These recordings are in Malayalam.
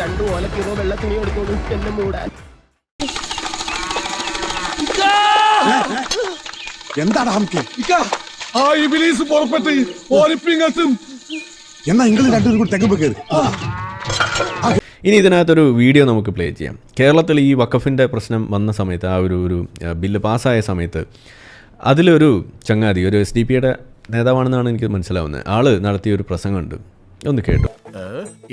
രണ്ടു ഓലക്കിറോ വെള്ള തുണി എടുത്തോളൂ എന്നെ മൂടാൻ. എന്താണ് ഹംക്ക് ഇക്ക, ആ ഇബിലീസ് പുറപ്പെട്ട് ഓലിപ്പിങ്ങത്തും. എന്നാ നിങ്ങൾ രണ്ടുപേരും കൂടി തെങ്ങ് കയറി ഇനി ഇതിനകത്തൊരു വീഡിയോ നമുക്ക് പ്ലേ ചെയ്യാം. കേരളത്തിൽ ഈ വഖഫിന്റെ പ്രശ്നം വന്ന സമയത്ത് ആ ഒരു ഒരു ബില്ല് പാസ്സായ സമയത്ത് അതിലൊരു ചങ്ങാതി ഒരു എസ് ഡി പിയുടെ നേതാവാണെന്നാണ് എനിക്ക് മനസ്സിലാവുന്നത്. ആൾ നടത്തിയ ഒരു പ്രസംഗമുണ്ട്. ഒന്ന് കേട്ടു.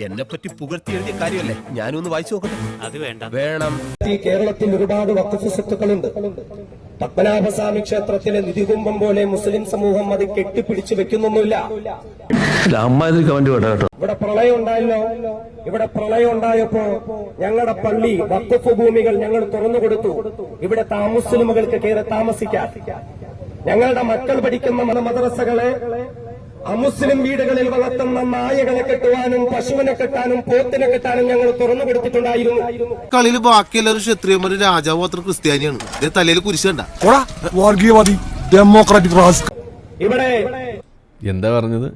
എന്നെ പറ്റി പുകഴ്ത്തി എഴുതിയ കാര്യമല്ലേ? ഞാനൊന്ന് വായിച്ചു നോക്കട്ടെ. അത് വേണ്ട. വേണം. ഈ കേരളത്തിൽ ഒരുപാട് വക്കഫ് സ്വത്തുക്കളുണ്ട്. പത്മനാഭസ്വാമി ക്ഷേത്രത്തിലെ നിധികുംഭം പോലെ മുസ്ലിം സമൂഹം അത് കെട്ടിപ്പിടിച്ചു വെക്കുന്നൊന്നുമില്ല. ഇവിടെ പ്രളയം ഉണ്ടായല്ലോ. ഇവിടെ പ്രളയം ഉണ്ടായപ്പോ ഞങ്ങളുടെ പള്ളി വക്കഫ് ഭൂമികൾ ഞങ്ങൾ തുറന്നു കൊടുത്തു. ഇവിടെ താമസ്ലിമുകൾക്ക് കയറി താമസിക്കാം. ഞങ്ങളുടെ മക്കൾ പഠിക്കുന്ന മത മദ്രസകളെ അമുസ്ലിം വീടുകളിൽ വളർത്തുന്ന നായകളെ കെട്ടുവാനും പശുവിനെ കെട്ടാനും പോത്തിനെ കെട്ടാനും ഞങ്ങൾ തുറന്നു കൊടുത്തിട്ടുണ്ടായിരുന്നു കളിയിൽ ബാക്കിയെല്ലാവരും ക്ഷത്രിയന്മാരും രാജാവ് മാത്രം ക്രിസ്ത്യാനിയാണ്. തലയിൽ കുരിശണ്ട വർഗീയവാദി ഡെമോക്രാറ്റിക് റാസ് ഇവിടെ എന്താ പറഞ്ഞത്?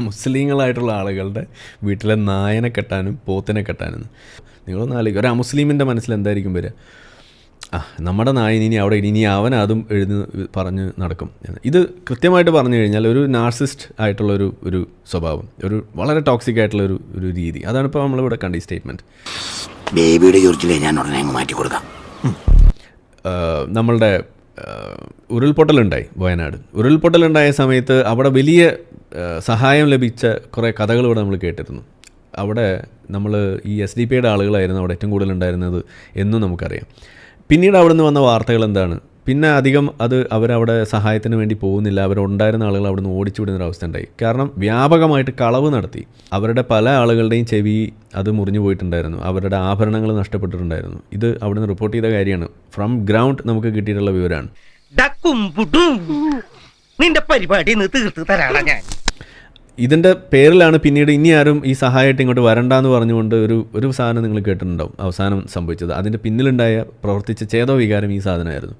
മുസ്ലിങ്ങളായിട്ടുള്ള ആളുകളുടെ വീട്ടിലെ നായനെ കെട്ടാനും പോത്തിനെ കെട്ടാനും. നിങ്ങളൊന്ന് ഒരു അമുസ്ലിമിന്റെ മനസ്സിൽ എന്തായിരിക്കും വരിക? നമ്മുടെ നായൻ ഇനി അവിടെ ഇനി അവൻ അതും എഴുതി പറഞ്ഞ് നടക്കും. ഇത് കൃത്യമായിട്ട് പറഞ്ഞു കഴിഞ്ഞാൽ ഒരു നാർസിസ്റ്റ് ആയിട്ടുള്ള ഒരു ഒരു സ്വഭാവം ഒരു വളരെ ടോക്സിക് ആയിട്ടുള്ള ഒരു ഒരു രീതി. അതാണ് ഇപ്പോൾ നമ്മളിവിടെ കണ്ട ഈ സ്റ്റേറ്റ്മെന്റ് ബേബിയുടെ ചൊറിച്ചിലെ ഞാൻ ഉടനെ മാറ്റി കൊടുക്കാം. നമ്മളുടെ ഉരുൾപൊട്ടലുണ്ടായി വയനാട്. ഉരുൾപൊട്ടലുണ്ടായ സമയത്ത് അവിടെ വലിയ സഹായം ലഭിച്ച കുറേ കഥകൾ ഇവിടെ നമ്മൾ കേട്ടിരുന്നു. അവിടെ നമ്മൾ ഈ എസ് ഡി പിയുടെ ആളുകളായിരുന്നു അവിടെ ഏറ്റവും കൂടുതൽ ഉണ്ടായിരുന്നത് എന്നും നമുക്കറിയാം. പിന്നീട് അവിടെ നിന്ന് വന്ന വാർത്തകൾ എന്താണ്? പിന്നെ അധികം അത് അവരവിടെ സഹായത്തിന് വേണ്ടി പോകുന്നില്ല. അവരുണ്ടായിരുന്ന ആളുകൾ അവിടെ നിന്ന് ഓടിച്ചുവിടുന്ന അവസ്ഥ ഉണ്ടായി. കാരണം വ്യാപകമായിട്ട് കളവ് നടത്തി. അവരുടെ പല ആളുകളുടെയും ചെവി അത് മുറിഞ്ഞു പോയിട്ടുണ്ടായിരുന്നു. അവരുടെ ആഭരണങ്ങൾ നഷ്ടപ്പെട്ടിട്ടുണ്ടായിരുന്നു. ഇത് അവിടുന്ന് റിപ്പോർട്ട് ചെയ്ത കാര്യമാണ്. ഫ്രം ഗ്രൗണ്ട് നമുക്ക് കിട്ടിയിട്ടുള്ള വിവരമാണ്. നിന്റെ പരിപാടി തീർത്ത് തരാടാ ഞാൻ. ഇതിന്റെ പേരിലാണ് പിന്നീട് ഇനി ആരും ഈ സഹായമായിട്ട് ഇങ്ങോട്ട് വരണ്ട വരണ്ടെന്ന് പറഞ്ഞുകൊണ്ട് ഒരു ഒരു സാധനം നിങ്ങൾ കേട്ടിട്ടുണ്ടാവും. അവസാനം സംഭവിച്ചത്. അതിന്റെ പിന്നിലുണ്ടായ പ്രവർത്തിച്ച ചേതോ വികാരം ഈ സാധനമായിരുന്നു.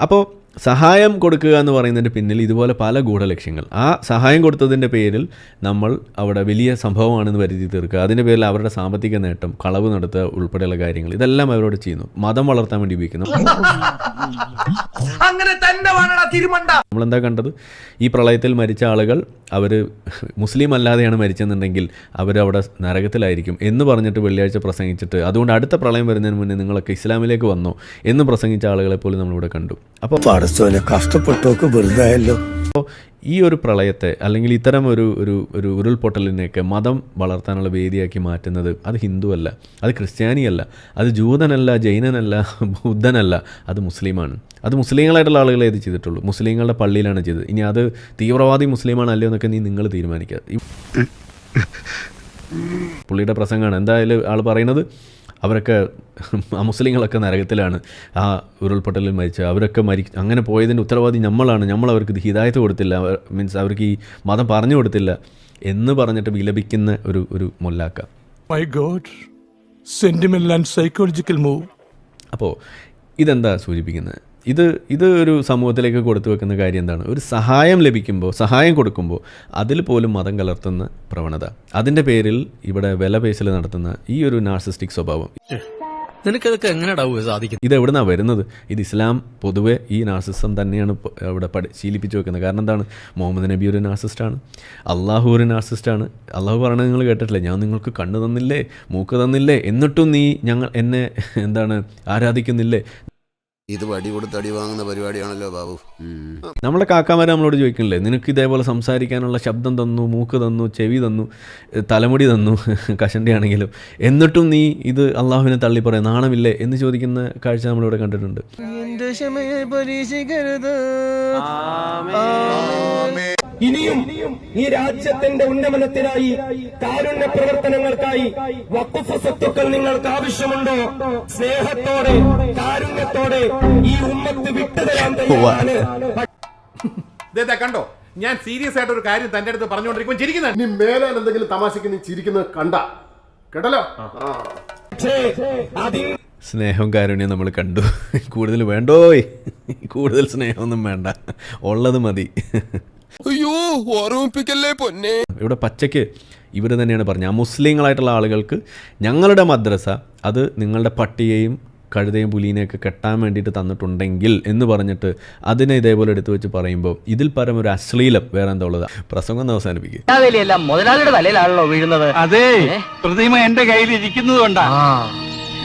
അപ്പോൾ സഹായം കൊടുക്കുക എന്ന് പറയുന്നതിന്റെ പിന്നിൽ ഇതുപോലെ പല ഗൂഢലക്ഷ്യങ്ങൾ. ആ സഹായം കൊടുത്തതിന്റെ പേരിൽ നമ്മൾ അവിടെ വലിയ സംഭവമാണെന്ന് വരുത്തി തീർക്കുക. അതിന്റെ പേരിൽ അവരുടെ സാമ്പത്തിക നേട്ടം കളവ് നടത്തുക ഉൾപ്പെടെയുള്ള കാര്യങ്ങൾ ഇതെല്ലാം അവരോട് ചെയ്യുന്നു. മതം വളർത്താൻ വേണ്ടി ഉപയോഗിക്കുന്നു. അങ്ങനെ തന്നെ തിരുമണ്ട. നമ്മളെന്താ കണ്ടത്? ഈ പ്രളയത്തിൽ മരിച്ച ആളുകൾ അവർ മുസ്ലിം അല്ലാതെയാണ് മരിച്ചെന്നുണ്ടെങ്കിൽ അവരവിടെ നരകത്തിലായിരിക്കും എന്ന് പറഞ്ഞിട്ട് വെള്ളിയാഴ്ച പ്രസംഗിച്ചിട്ട് അതുകൊണ്ട് അടുത്ത പ്രളയം വരുന്നതിന് മുന്നേ നിങ്ങളൊക്കെ ഇസ്ലാമിലേക്ക് വന്നോ എന്ന് പ്രസംഗിച്ച ആളുകളെ പോലും നമ്മളിവിടെ കണ്ടു. അപ്പോൾ കഷ്ടപ്പെട്ടോക്ക് വെറുതായല്ലോ. അപ്പോൾ ഈ ഒരു പ്രളയത്തെ അല്ലെങ്കിൽ ഇത്തരം ഒരു ഒരു ഒരു ഉരുൾപൊട്ടലിനെയൊക്കെ മതം വളർത്താനുള്ള വേദിയാക്കി മാറ്റുന്നത് അത് ഹിന്ദുവല്ല അത് ക്രിസ്ത്യാനിയല്ല അത് ജൂതനല്ല ജൈനനല്ല ബുദ്ധനല്ല അത് മുസ്ലിമാണ്. അത് മുസ്ലിങ്ങളായിട്ടുള്ള ആളുകളെ ഇത് ചെയ്തിട്ടുള്ളൂ. മുസ്ലിങ്ങളുടെ പള്ളിയിലാണ് ചെയ്തത്. ഇനി അത് തീവ്രവാദി മുസ്ലിമാണ് അല്ലയോ എന്നൊക്കെ നീ നിങ്ങൾ തീരുമാനിക്കുക. പുള്ളിയുടെ പ്രസംഗമാണ്. എന്തായാലും ആൾ പറയുന്നത് അവരൊക്കെ ആ മുസ്ലിങ്ങളൊക്കെ നരകത്തിലാണ്. ആ ഉരുൾപൊട്ടലിൽ മരിച്ച അവരൊക്കെ മരി അങ്ങനെ പോയതിന്റെ ഉത്തരവാദി നമ്മളാണ്. നമ്മൾ അവർക്ക് ഇത് ഹിദായത്ത് കൊടുത്തില്ല. മീൻസ് അവർക്ക് ഈ മതം പറഞ്ഞു കൊടുത്തില്ല എന്ന് പറഞ്ഞിട്ട് വിലപിക്കുന്ന ഒരു ഒരു മൊല്ലാക്ക. My God sentiment and psychological move അപ്പോൾ ഇതെന്താ സൂചിപ്പിക്കുന്നത്? ഇത് ഇത് ഒരു സമൂഹത്തിലേക്ക് കൊടുത്തു വെക്കുന്ന കാര്യം എന്താണ്? ഒരു സഹായം ലഭിക്കുമ്പോൾ സഹായം കൊടുക്കുമ്പോൾ അതിൽ പോലും മതം കലർത്തുന്ന പ്രവണത. അതിന്റെ പേരിൽ ഇവിടെ വില പേശൽ നടത്തുന്ന ഈ ഒരു നാർസിസ്റ്റിക് സ്വഭാവം. നിനക്കതൊക്കെ എങ്ങനെയാ സാധിക്കും ഇത് എവിടുന്നാണ് വരുന്നത്? ഇത് ഇസ്ലാം പൊതുവെ ഈ നാർസിസം തന്നെയാണ് ഇവിടെ അവിടെ പഠി ശീലിപ്പിച്ചു വെക്കുന്നത്. കാരണം എന്താണ്? മുഹമ്മദ് നബി ഒരു നാർസിസ്റ്റാണ്. അള്ളാഹു ഒരു നാർസിസ്റ്റാണ്. അള്ളാഹു പറയണത് നിങ്ങൾ കേട്ടിട്ടില്ലേ? ഞാൻ നിങ്ങൾക്ക് കണ്ണു തന്നില്ലേ മൂക്ക് തന്നില്ലേ എന്നിട്ടും നീ ഞങ്ങൾ എന്നെ എന്താണ് ആരാധിക്കുന്നില്ലേ? ഇത് വടി കൊടുത്ത് അടി വാങ്ങുന്ന പരിപാടിയാണല്ലോ ബാബു. നമ്മളെ കാക്കാമാരെ നമ്മളോട് ചോദിക്കണില്ലേ നിനക്ക് ഇതേപോലെ സംസാരിക്കാനുള്ള ശബ്ദം തന്നു മൂക്ക് തന്നു ചെവി തന്നു തലമുടി തന്നു കഷണ്ടി ആണെങ്കിലും. എന്നിട്ടും നീ ഇത് അള്ളാഹുവിനെ തള്ളി പറയാം നാണമില്ലേ എന്ന് ചോദിക്കുന്ന കാഴ്ച നമ്മളിവിടെ കണ്ടിട്ടുണ്ട്. ഇനിയും ഈ രാജ്യത്തിന്റെ ഉന്നമനത്തിനായി കാരുണ്യ പ്രവർത്തനങ്ങൾക്കായി വക്കുഫ് സ്വത്തുക്കൾ നിങ്ങൾക്ക് ആവശ്യമുണ്ടോ? സ്നേഹത്തോടെ കാരുണ്യത്തോടെ ഈ ഉമ്മത്ത് വിട്ടുതരാൻ തയ്യാറാണ്. കണ്ടോ? ഞാൻ സീരിയസ് ആയിട്ട് ഒരു കാര്യം തന്റെ അടുത്ത് പറഞ്ഞുകൊണ്ടിരിക്കുമ്പോൾ ചിരിക്കുന്നത് നീ മേലാൽ എന്തെങ്കിലും തമാശക്ക് നീ ചിരിക്കുന്നത് കണ്ട. കേട്ടല്ലോ? സ്നേഹം കാരുണ്യം നമ്മൾ കണ്ടു. കൂടുതൽ വേണ്ടോയ്? കൂടുതൽ സ്നേഹമൊന്നും വേണ്ട. ഉള്ളത് മതി. അയ്യോ ഓർമ്മിപ്പിക്കല്ലേ പൊന്നെ. ഇവിടെ പച്ചയ്ക്ക് ഇവർ തന്നെയാണ് പറഞ്ഞത്. മുസ്ലിങ്ങളായിട്ടുള്ള ആളുകൾക്ക് ഞങ്ങളുടെ മദ്രസ അത് നിങ്ങളുടെ പട്ടിയെയും കഴുതയും പുലീനെയൊക്കെ കെട്ടാൻ വേണ്ടിയിട്ട് തന്നിട്ടുണ്ടെങ്കിൽ എന്ന് പറഞ്ഞിട്ട് അതിനെ ഇതേപോലെ എടുത്തു വെച്ച് പറയുമ്പോൾ ഇതിൽ പരം ഒരു അശ്ലീലം വേറെ എന്താ ഉള്ളത്? പ്രസംഗം ഒന്ന് അവസാനിപ്പിക്കുക എല്ലാം മുതലാളിയുടെ തലയിലാണല്ലോ വീഴുന്നത്. അതെ പ്രതിമ എന്റെ കയ്യിൽ ഇരിക്കുന്നതുകൊണ്ടാ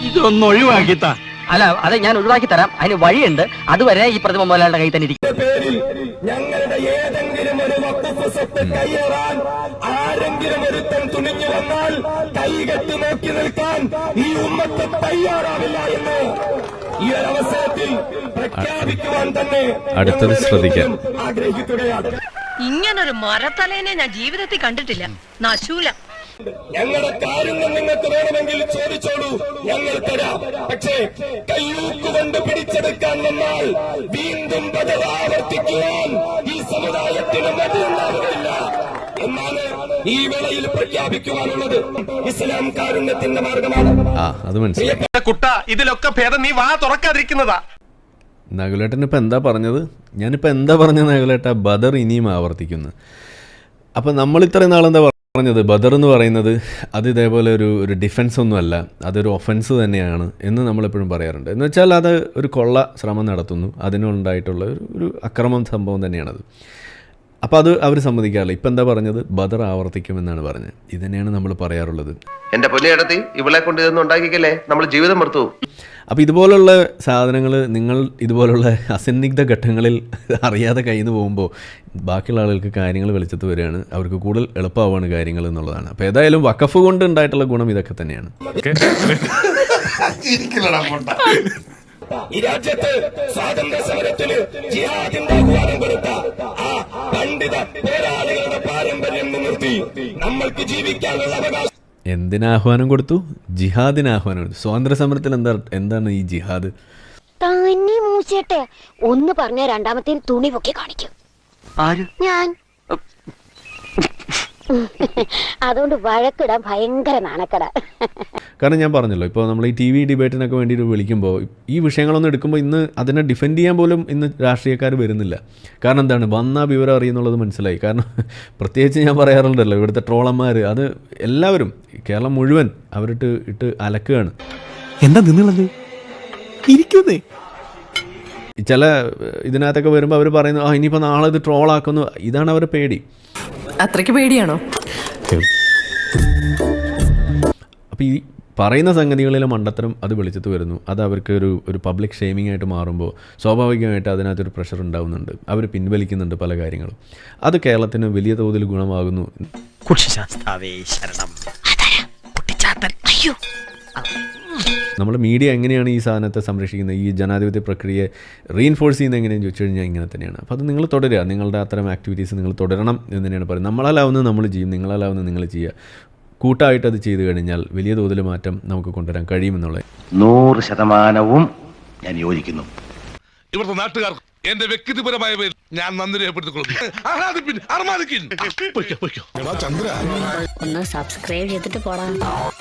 ഇതൊന്ന് ഒഴിവാക്കിത്താ. അല്ല അത് ഞാൻ ഒഴിവാക്കി തരാം. അതിന് വഴിയുണ്ട്. അതുവരെ ഈ പ്രതിമ മോഹൻലാലിന്റെ കൈ തന്നെ ഇരിക്കും. പേരിൽ ഞങ്ങളുടെ ഏതെങ്കിലും ഒരു വക്കുഫ് സ്വത്ത് കയ്യേറാൻ ആരെങ്കിലും ഒരുത്തൻ തുണിഞ്ഞു വന്നാൽ കൈകെട്ട് നോക്കി നിൽക്കാൻ ഈ ഉമ്മത്ത് തയ്യാറാവില്ല എന്ന് ഈ ഒരു അവസരത്തിൽ പ്രഖ്യാപിക്കുവാൻ തന്നെ അടുത്തത് ശ്രദ്ധിക്കാം. ആഗ്രഹിക്കുകയാണ്. ഇങ്ങനൊരു മരത്തലേനെ ഞാൻ ജീവിതത്തിൽ കണ്ടിട്ടില്ല. നശൂല. ഞങ്ങളുടെ കാര്യങ്ങൾ നിങ്ങൾക്ക് വേണമെങ്കിൽ ചോദിച്ചോളൂ. ഞങ്ങൾ തരാം. പക്ഷേ കയ്യൂക്കുകൊണ്ട് പിടിച്ചെടുക്കാൻ വന്നാൽ വീണ്ടും ബദൽ ആവർത്തിക്കുവാൻ ഈ സമുദായത്തിന് മതിയുണ്ടാവുകയില്ല എന്നാണ് ഈ വേളയിൽ പ്രഖ്യാപിക്കുവാനുള്ളത്. ഇസ്ലാം കാരുണ്യത്തിന്റെ മാർഗമാണ്. ആ അത് മനസ്സിലായി. കുട്ട ഇതിലൊക്കെ ഭേദം നീ വാ തുറക്കാതിരിക്കുന്നതാ. നകുലേട്ടൻ ഇപ്പം എന്താ പറഞ്ഞത്? ഞാനിപ്പോൾ എന്താ പറഞ്ഞത് നകുലേട്ട ബദർ ഇനിയും ആവർത്തിക്കുന്നു. അപ്പോൾ നമ്മൾ ഇത്രയും നാളെന്താ പറഞ്ഞത് ബദർ എന്ന് പറയുന്നത് അത് ഇതേപോലെ ഒരു ഒരു ഡിഫൻസ് ഒന്നുമല്ല അതൊരു ഒഫൻസ് തന്നെയാണ് എന്ന് നമ്മളെപ്പോഴും പറയാറുണ്ട്. എന്ന് വെച്ചാൽ അത് ഒരു കൊള്ള ശ്രമം നടത്തുന്നു. അതിനുണ്ടായിട്ടുള്ള ഒരു ഒരു അക്രമം സംഭവം തന്നെയാണത്. അപ്പോൾ അത് അവർ സമ്മതിക്കാറില്ല. ഇപ്പം എന്താ പറഞ്ഞത്? ബദർ ആവർത്തിക്കുമെന്നാണ് പറഞ്ഞത്. ഇതുതന്നെയാണ് നമ്മൾ പറയാറുള്ളത്. എന്റെ പൊന്നിയിടത്തി ഇവളെ കൊണ്ട് ഇതൊന്നും ഉണ്ടാക്കിക്കല്ലേ? നമ്മൾ ജീവിതം മറുത്തു അപ്പോൾ ഇതുപോലുള്ള സാധനങ്ങൾ നിങ്ങൾ ഇതുപോലുള്ള അസന്നിഗ്ധ ഘട്ടങ്ങളിൽ അറിയാതെ കയ്യിൽ നിന്ന് പോകുമ്പോൾ ബാക്കിയുള്ള ആളുകൾക്ക് കാര്യങ്ങൾ വെളിച്ചത്ത് വരികയാണ്. അവർക്ക് കൂടുതൽ എളുപ്പമാവാണ് കാര്യങ്ങൾ എന്നുള്ളതാണ്. അപ്പോൾ ഏതായാലും വക്കഫ് കൊണ്ട് ഉണ്ടായിട്ടുള്ള ഗുണം ഇതൊക്കെ തന്നെയാണ്. ഈ രാജ്യത്ത് സ്വാതന്ത്ര്യ സമരത്തിന് ജിഹാദിന്റെ ആഹ്വാനം കൊടുത്ത ആ പണ്ഡിത പോരാളികളുടെ പാരമ്പര്യം നിർത്തി നമ്മൾക്ക് ജീവിക്കാനുള്ള അവകാശം എന്തിന് ആഹ്വാനം കൊടുത്തു? ജിഹാദിന് ആഹ്വാനം കൊടുത്തു. സ്വാതന്ത്ര്യ സമരത്തിൽ എന്താ എന്താണ് ഈ ജിഹാദ്? തന്നെ മൂച്ചേട്ടെ. ഒന്ന് പറഞ്ഞ രണ്ടാമത്തെ തുണി പൊക്കി കാണിക്കും. ആര്? ഞാൻ. അതുകൊണ്ട് വഴക്കിടാൻ ഭയങ്കര നാണക്കട. കാരണം ഞാൻ പറഞ്ഞല്ലോ ഇപ്പോൾ നമ്മൾ ഈ ടി വി ഡിബേറ്റിനൊക്കെ വേണ്ടിയിട്ട് വിളിക്കുമ്പോൾ ഈ വിഷയങ്ങളൊന്നും എടുക്കുമ്പോൾ ഇന്ന് അതിനെ ഡിഫെൻഡ് ചെയ്യാൻ പോലും ഇന്ന് രാഷ്ട്രീയക്കാർ വരുന്നില്ല. കാരണം എന്താണ്? വന്ന വിവരം അറിയുന്നുള്ളത് മനസ്സിലായി. കാരണം പ്രത്യേകിച്ച് ഞാൻ പറയാറുണ്ടല്ലോ ഇവിടുത്തെ ട്രോളന്മാർ അത് എല്ലാവരും കേരളം മുഴുവൻ അവരിട്ട് ഇട്ട് അലക്കുകയാണ്. എന്താ നിന്നുള്ളത്? ഇരിക്കുന്നേ. ചില ഇതിനകത്തൊക്കെ വരുമ്പോൾ അവർ പറയുന്നു ആ ഇനിയിപ്പോൾ നാളെ ഇത് ട്രോളാക്കുന്നു. ഇതാണ് അവരുടെ പേടി. അത്രയ്ക്ക് പേടിയാണോ? അപ്പോൾ ഈ പറയുന്ന സംഗതികളിലെ മണ്ടത്തരം അത് വെളിച്ചത്ത് വരുന്നു. അത് അവർക്ക് ഒരു ഒരു പബ്ലിക് ഷെയ്മിംഗ് ആയിട്ട് മാറുമ്പോൾ സ്വാഭാവികമായിട്ട് അതിനകത്തൊരു പ്രഷർ ഉണ്ടാവുന്നുണ്ട്. അവർ പിൻവലിക്കുന്നുണ്ട് പല കാര്യങ്ങളും. അത് കേരളത്തിന് വലിയ തോതിൽ ഗുണമാകുന്നു. ശരണം. അയ്യോ. നമ്മൾ മീഡിയ എങ്ങനെയാണ് ഈ സാധനത്തെ സംരക്ഷിക്കുന്നത്? ഈ ജനാധിപത്യ പ്രക്രിയയെ റീഇൻഫോഴ്സ് ചെയ്യുന്നത് എങ്ങനെയെന്ന് ചോദിച്ചു കഴിഞ്ഞാൽ ഇങ്ങനെ തന്നെയാണ്. അപ്പോൾ അത് നിങ്ങൾ തുടരുക. നിങ്ങളുടെ അത്തരം ആക്ടിവിറ്റീസ് നിങ്ങൾ തുടരണം എന്ന് തന്നെയാണ് പറയുന്നത്. നമ്മളാലാവുന്നത് നമ്മൾ ചെയ്യും. നിങ്ങളാലാവുന്നത് നിങ്ങൾ ചെയ്യുക. കൂട്ടായിട്ട് അത് ചെയ്തു കഴിഞ്ഞാൽ വലിയ തോതിൽ മാറ്റം നമുക്ക് കൊണ്ടുവരാൻ കഴിയുമെന്നുള്ളത്. നൂറ് ശതമാനവും ഞാൻ യോജിക്കുന്നു. ഇവിടുത്തെ നാട്ടുകാർ എന്റെ വ്യക്തിപരമായ പേര് ഞാൻ നന്ദി രേഖപ്പെടുത്തിക്കൊള്ളുന്നു ഒന്ന് സബ്സ്ക്രൈബ് ചെയ്തിട്ട് പോടാ.